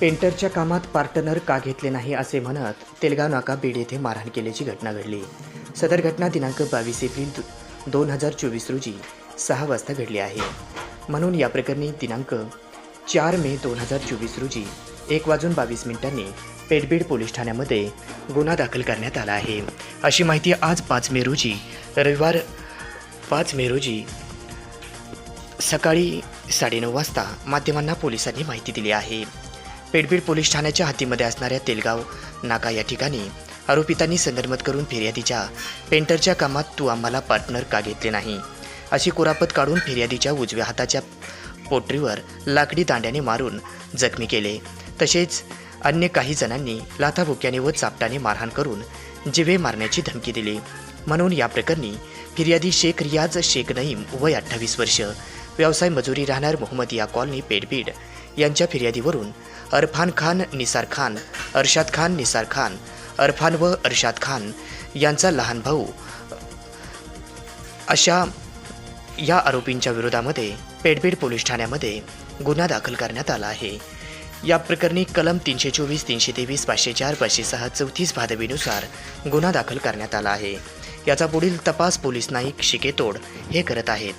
पेंटरच्या कामात पार्टनर का घेतले नाही असे म्हणत तेलगाव नाका बीड येथे मारहाण केल्याची घटना घडली. सदर घटना दिनांक बावीस एप्रिल दोन हजार चोवीस रोजी सहा वाजता घडली आहे. म्हणून या प्रकरणी दिनांक चार मे दोन हजार चोवीस रोजी एक वाजून बावीस मिनिटांनी पेटबीड पोलीस ठाण्यामध्ये गुन्हा दाखल करण्यात आला आहे. अशी माहिती आज पाच मे रोजी रविवार पाच मे रोजी सकाळी साडेनऊ वाजता माध्यमांना पोलिसांनी माहिती दिली आहे. पेडबीड पोलीस ठाण्याच्या हातीमध्ये असणाऱ्या तेलगाव नाका या ठिकाणी आरोपितांनी संदर्भत करून फिर्यादीच्या पेंटरच्या कामात तू आम्हाला पार्टनर का घेतले नाही? अशी कुरापत काढून फिर्यादीच्या उजव्या हाताच्या पोटरीवर लाकडी दांड्याने मारून जखमी केले. तसेच अन्य काही जणांनी लाथाबुक्याने व चापटाने मारहाण करून जिवे मारण्याची धमकी दिली. म्हणून या प्रकरणी फिर्यादी शेख रियाज शेख नईम वय अठ्ठावीस वर्ष. व्यवसाय मजुरी राहणार मोहम्मदिया कॉलनी पेडबीड यांच्या फिर्यादीवरून अरफान खान निसार खान अर्शाद खान निसार खान अरफान व अर्शाद खान यांचा लहान भाऊ अशा या आरोपींच्या विरोधामध्ये पेडपेड पोलीस ठाण्यामध्ये गुन्हा दाखल करण्यात आला आहे. या प्रकरणी कलम तीनशे चोवीस तीनशे तेवीस पाचशे चार पाचशे सहा चौतीस भादवीनुसार गुन्हा दाखल करण्यात आला आहे. याचा पुढील तपास पोलीस नाईक शिकेतोड हे करत आहेत.